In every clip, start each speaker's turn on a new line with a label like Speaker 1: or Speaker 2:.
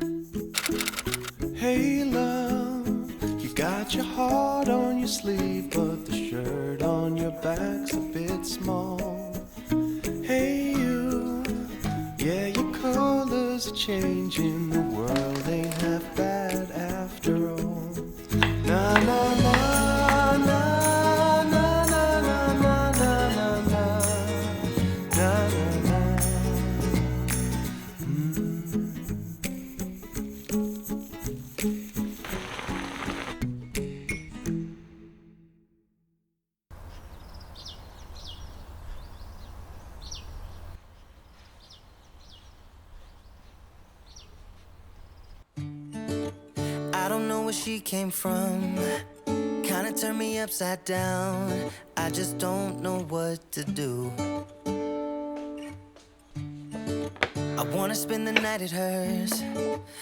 Speaker 1: Hey love, you got your heart on your sleeve, but the shirt on your back's a bit small. Hey you, yeah, your colors are changing, the world
Speaker 2: where she came from. Kinda turned me upside down. I just don't know what to do. I wanna spend the night at hers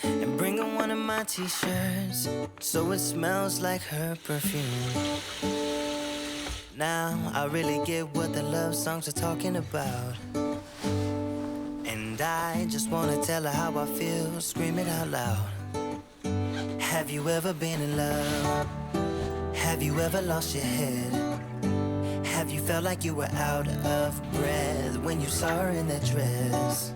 Speaker 2: and bring her one of my t shirts so it smells like her perfume. Now I really get what the love songs are talking about. And I just wanna tell her how I feel, scream it out loud. Have you ever been in love? Have you ever lost your head? Have you felt like you were out of breath when you saw her in that dress?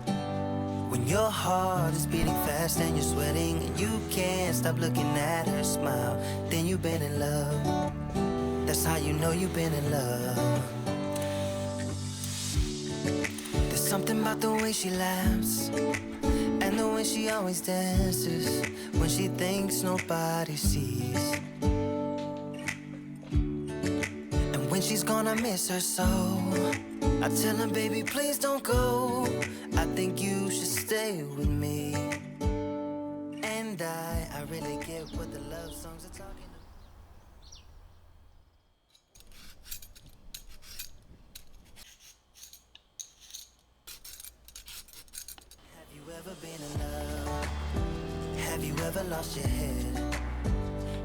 Speaker 2: When your heart is beating fast and you're sweating and you can't stop looking at her smile, then you've been in love. That's how you know you've been in love. There's something about the way she laughs and the way she always dances when she thinks nobody sees. And when she's gonna miss her so. I tell her, baby, please don't go. I think you should stay with me. And I, I really get what the love songs are talking about. Have you ever been in love? Have you ever lost your head?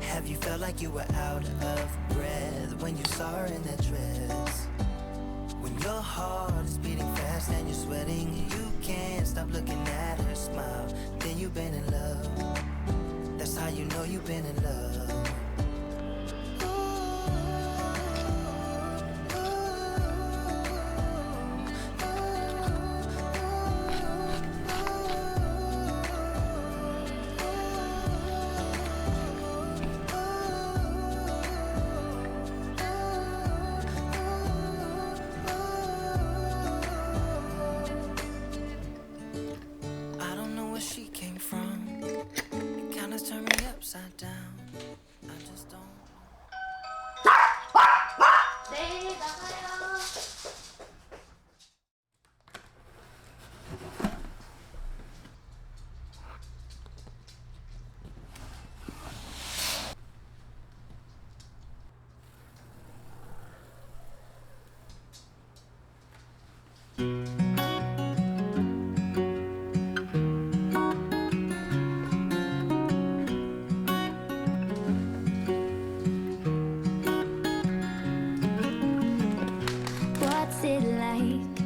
Speaker 2: Have you felt like you were out of breath when you saw her in that dress? When your heart is beating fast and you're sweating, you can't stop looking at her smile, then you've been in love. That's how you know you've been in love.
Speaker 3: What's it like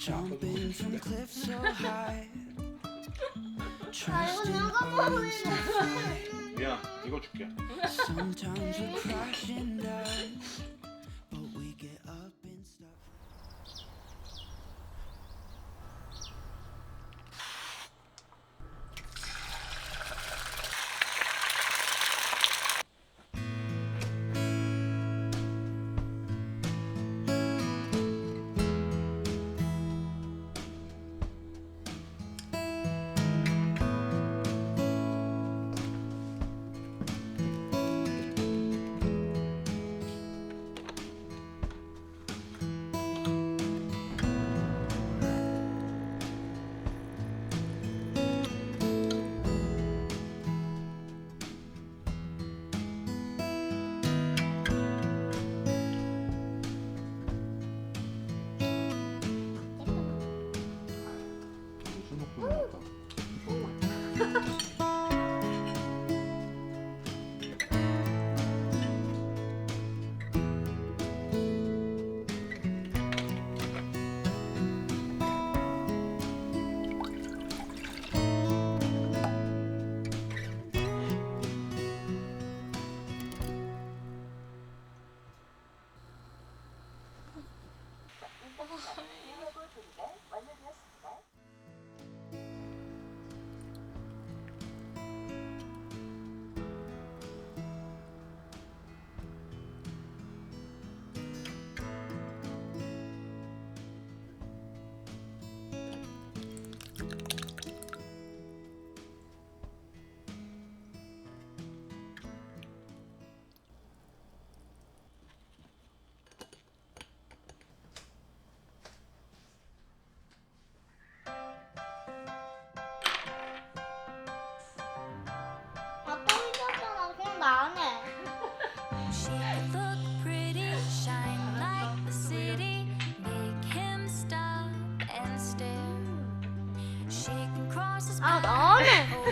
Speaker 4: jumping from cliffs so high. 아이고 Trusting
Speaker 5: 나가
Speaker 4: 버리네.
Speaker 6: 미안 이거 줄게.
Speaker 4: sometimes
Speaker 3: we're crashing down.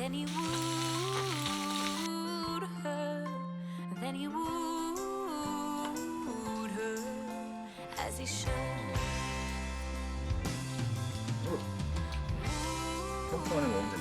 Speaker 3: then he wooed her, then he wooed her as he should.
Speaker 6: 어.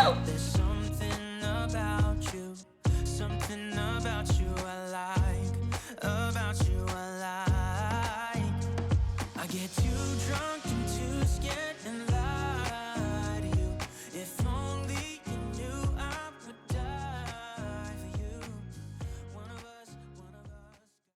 Speaker 6: Oh.